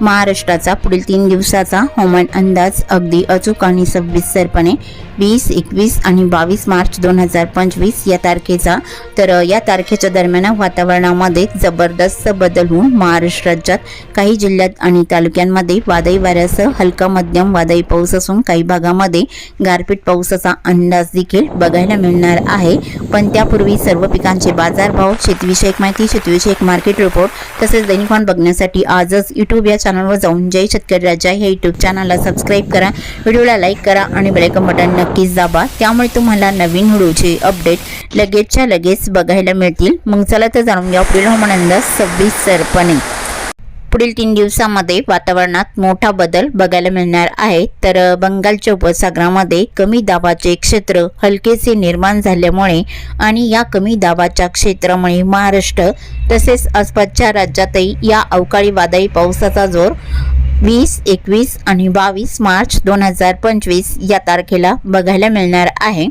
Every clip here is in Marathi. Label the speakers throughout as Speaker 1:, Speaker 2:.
Speaker 1: महाराष्ट्राचा पुढील तीन दिवसाचा हवामान अंदाज अगदी अचूक आणि सविस्तरपणे वीस एकवीस आणि बावीस मार्च दोन हजार पंचवीस या तारखेचा. तर या तारखेच्या दरम्यान वातावरणामध्ये जबरदस्त बदल होऊन महाराष्ट्र राज्यात काही जिल्ह्यात आणि तालुक्यांमध्ये वादळी वाऱ्यासह हलका मध्यम वादळी पाऊस असून काही भागामध्ये गारपीट पावसाचा अंदाज देखील बघायला मिळणार आहे. पण त्यापूर्वी सर्व पिकांचे बाजारभाव शेतीविषयक माहिती शेतीविषयक मार्केट रिपोर्ट तसेच दैनिकवान बघण्यासाठी आजच यूट्यूब या चॅनलवर जाऊन जय शेतकरी राजा हे यूट्यूब चॅनलला सबस्क्राईब करा व्हिडिओला लाईक करा आणि बेलायकन बटन नक्कीच दाबा. त्यामुळे तुम्हाला नवीन व्हिडिओचे अपडेट लगेचच्या लगेच बघायला मिळतील. मग चला तर जाणून घ्या. पुढील हवामान अंदाज सरपणे. पुढील तीन दिवसामध्ये वातावरणात मोठा बदल बघायला मिळणार आहे. तर बंगालच्या उपसागरामध्ये कमी दाबाचे क्षेत्र हलकेसे निर्माण झाल्यामुळे आणि या कमी दाबाच्या क्षेत्रामुळे महाराष्ट्र तसेच आसपासच्या राज्यातही या अवकाळी वादळी पावसाचा जोर वीस एकवीस आणि बावीस मार्च दोन हजार पंचवीस या तारखेला बघायला मिळणार आहे.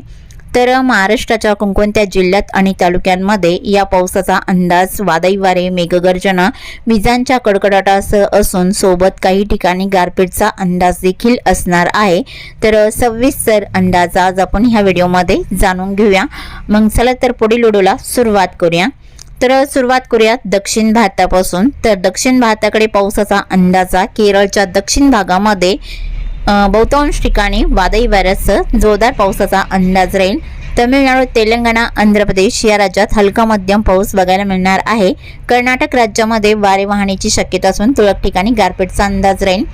Speaker 1: तर महाराष्ट्राच्या कोणकोणत्या जिल्ह्यात आणि तालुक्यांमध्ये या पावसाचा अंदाज वादळी वारे मेघगर्जना विजांच्या कडकडाटासह असून सोबत काही ठिकाणी गारपीटचा अंदाज देखील असणार आहे. तर सविस्तर अंदाज आज आपण ह्या व्हिडिओमध्ये जाणून घेऊया. मग चला तर पुढील व्हिडिओला सुरुवात करूया. तर सुरुवात करूयात दक्षिण भारतापासून. तर दक्षिण भारताकडे पावसाचा अंदाजा केरळच्या दक्षिण भागामध्ये बहुतांश ठिकाणी वादळी वाऱ्यासह जोरदार पावसाचा अंदाज राहील. तमिळनाडू तेलंगणा आंध्र प्रदेश या राज्यात हलका मध्यम पाऊस बघायला मिळणार आहे. कर्नाटक राज्यामध्ये वारे वाहण्याची शक्यता असून तुरळक ठिकाणी गारपीटचा अंदाज राहील.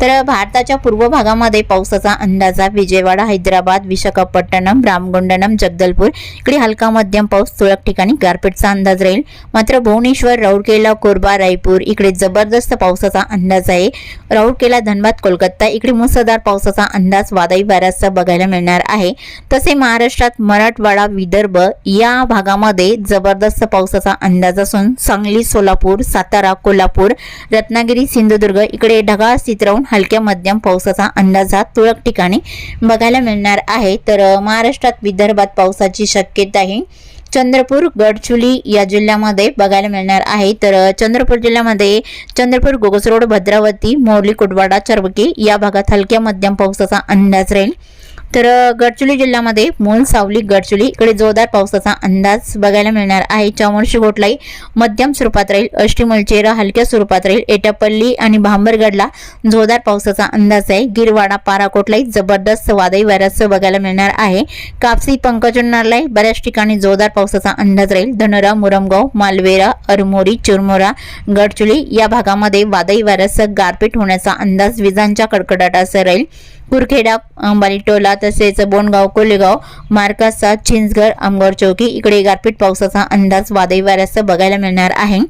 Speaker 1: तर भारताच्या पूर्व भागामध्ये पावसाचा अंदाजा विजयवाडा हैदराबाद विशाखापट्टणम रामगुंडनम जगदलपूर इकडे हलका मध्यम पाऊस तुरळक ठिकाणी गारपीटचा अंदाज राहील. मात्र भुवनेश्वर राऊरकेला कोरबा रायपूर इकडे जबरदस्त पावसाचा अंदाज आहे. राऊरकेला धनबाद कोलकाता इकडे मुसळधार पावसाचा अंदाज वादळी वाऱ्यासह बघायला मिळणार आहे. तसे महाराष्ट्रात मराठवाडा विदर्भ या भागामध्ये जबरदस्त पावसाचा अंदाज असून सांगली सोलापूर सातारा कोल्हापूर रत्नागिरी सिंधुदुर्ग इकडे ढगाळ स्थित राहून हलक्या मध्यम पावसाचा अंदाज हा तुरळक ठिकाणी बघायला मिळणार आहे. तर महाराष्ट्रात विदर्भात पावसाची शक्यता आहे चंद्रपूर गडचुली या जिल्ह्यामध्ये बघायला मिळणार आहे. तर चंद्रपूर जिल्ह्यामध्ये चंद्रपूर गोगसरोड भद्रावती मोरली कुटवाडा चरबकी या भागात हलक्या मध्यम पावसाचा अंदाज राहील. तर गडचिरोली जिल्ह्यामध्ये मूल सावली गडचिरोली इकडे जोरदार पावसाचा अंदाज बघायला मिळणार आहे. चामोर्शी गोटलाई मध्यम स्वरूपात राहील. अष्टीमलचेरा हलक्या स्वरूपात राहील. एटापल्ली आणि भांबरगडला जोरदार पावसाचा अंदाज आहे. गिरवाडा पाराकोटलाई जबरदस्त वादळी वाऱ्यासह बघायला मिळणार आहे. कापसी पंकजनारलाई बऱ्याच ठिकाणी जोरदार पावसाचा अंदाज राहील. धनोरा मुरमगाव मालवेरा अरमोरी चुरमोरा गडचिरोली या भागामध्ये वादळी वाऱ्यासह गारपीट होण्याचा अंदाज विजांच्या कडकडाटासह राहील. कुरखेडा अंबालीटोला तसेच बोंडगाव कोलेगाव मार्कासा चिंचगड आमगाव चौकी इकडे गारपीट पावसाचा अंदाज वादळी वाऱ्यासह बघायला मिळणार आहे.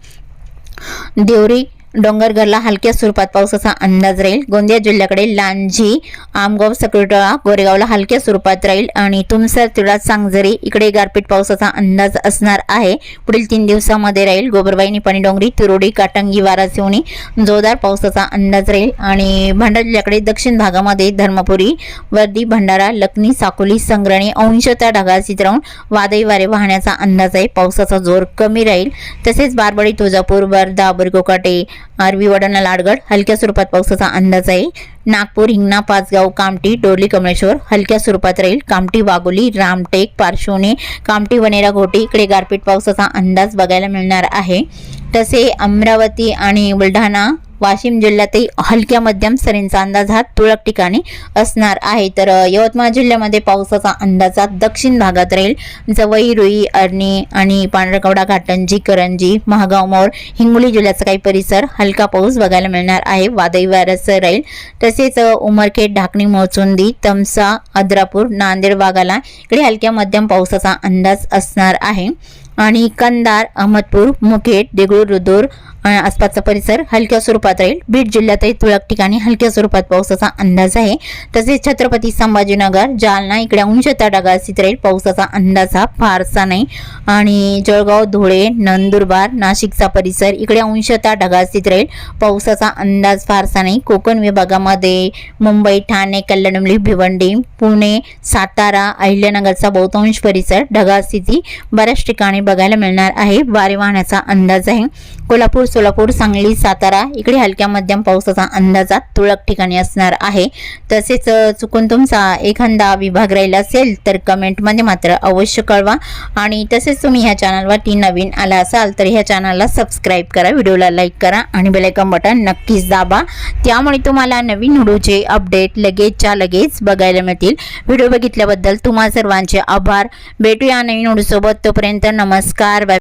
Speaker 1: देवरी डोंगरगरला हलक्या स्वरूपात पावसाचा अंदाज राहील. गोंदिया जिल्ह्याकडे लांजी आमगाव सकुटळा गोरेगावला हलक्या स्वरूपात राहील आणि तुमसर तिळा सांगजरी इकडे गारपीट पावसाचा अंदाज असणार आहे. पुढील तीन दिवसामध्ये राहील गोबरबाई निपाणी डोंगरी तुरोडी काटंगी वारासिवणी जोरदार पावसाचा अंदाज राहील आणि भंडारा जिल्ह्याकडे दक्षिण भागामध्ये धर्मपुरी वर्दी भंडारा लखनी साकोली संग्रणी अंशता ढगाळ राहून वादळी वारे वाहण्याचा अंदाज आहे. पावसाचा जोर कमी राहील. तसेच बारबडी तुळजापूर वर्धा बुरगोकाटे आरवी वडाणा लाडगड हलक्या स्वरूपात पावसाचा अंदाज आहे. नागपूर हिंगणा पाचगाव कामटी डोरली कमळेश्वर हलक्या स्वरूपात राहील. कामटी वाघोली रामटेक पारशिवणे कामटी वनेरा घोटी इकडे गारपीट पावसाचा अंदाज बघायला मिळणार आहे. तसे अमरावती आणि बुलढाणा वाशिम जिल्ह्यातही हलक्या मध्यम सरींचा अंदाज हा तुरळक ठिकाणी असणार आहे. तर यवतमाळ जिल्ह्यामध्ये पावसाचा अंदाजा दक्षिण भागात राहील. जवई रुई अरणी आणि पांढरकवडा घाटंजी करंजी महागाव मोर हिंगोली जिल्ह्याचा काही परिसर हलका पाऊस बघायला मिळणार आहे. वादळी वाऱ्यासह राहील. तसेच उमरखेड ढाकणी मोचुंदी तमसा अद्रापूर नांदेड वाघाला इकडे हलक्या मध्यम पावसाचा अंदाज असणार आहे. आणि कंदार अहमदपूर मुखेड देगलूर रुदूर आसपासचा परिसर हलक्या स्वरूपात राहील. बीड जिल्ह्यातही तुरळक ठिकाणी हलक्या स्वरूपात पावसाचा अंदाज आहे. तसेच छत्रपती संभाजीनगर जालना इकडे अंशतः डागा स्थित राहील. पावसाचा अंदाज हा फारसा नाही. आणि जळगाव धुळे नंदुरबार नाशिकचा परिसर इकडे अंशता ढगा स्थित राहील. पावसाचा अंदाज फारसा नाही. कोकण विभागामध्ये मुंबई ठाणे कल्याणमली भिवंडी पुणे सातारा अहिल्यानगरचा बहुतांश परिसर ढगास्थिती बऱ्याच ठिकाणी बघायला मिळणार आहे. वारे वाहण्याचा अंदाज आहे. कोल्हापूर सोलापूर सांगली सातारा इकडे हलक्या मध्यम पावसाचा अंदाजात तुरळक ठिकाणी असणार आहे. तसेच चुकून तुमचा एखादा विभाग राहिला असेल तर कमेंटमध्ये मात्र अवश्य कळवा. आणि तसेच तुम्ही ह्या चॅनलवरती नवीन आला असाल तर ह्या चॅनलला सबस्क्राईब करा व्हिडिओला लाईक करा आणि बेलायकन बटन नक्कीच दाबा. त्यामुळे तुम्हाला नवीन व्हिडिओचे अपडेट लगेचच्या लगेच बघायला मिळतील. व्हिडिओ बघितल्याबद्दल तुम्हा सर्वांचे आभार. भेटूया नवीन व्हिडिओसोबत. तोपर्यंत नमस्कार. बाय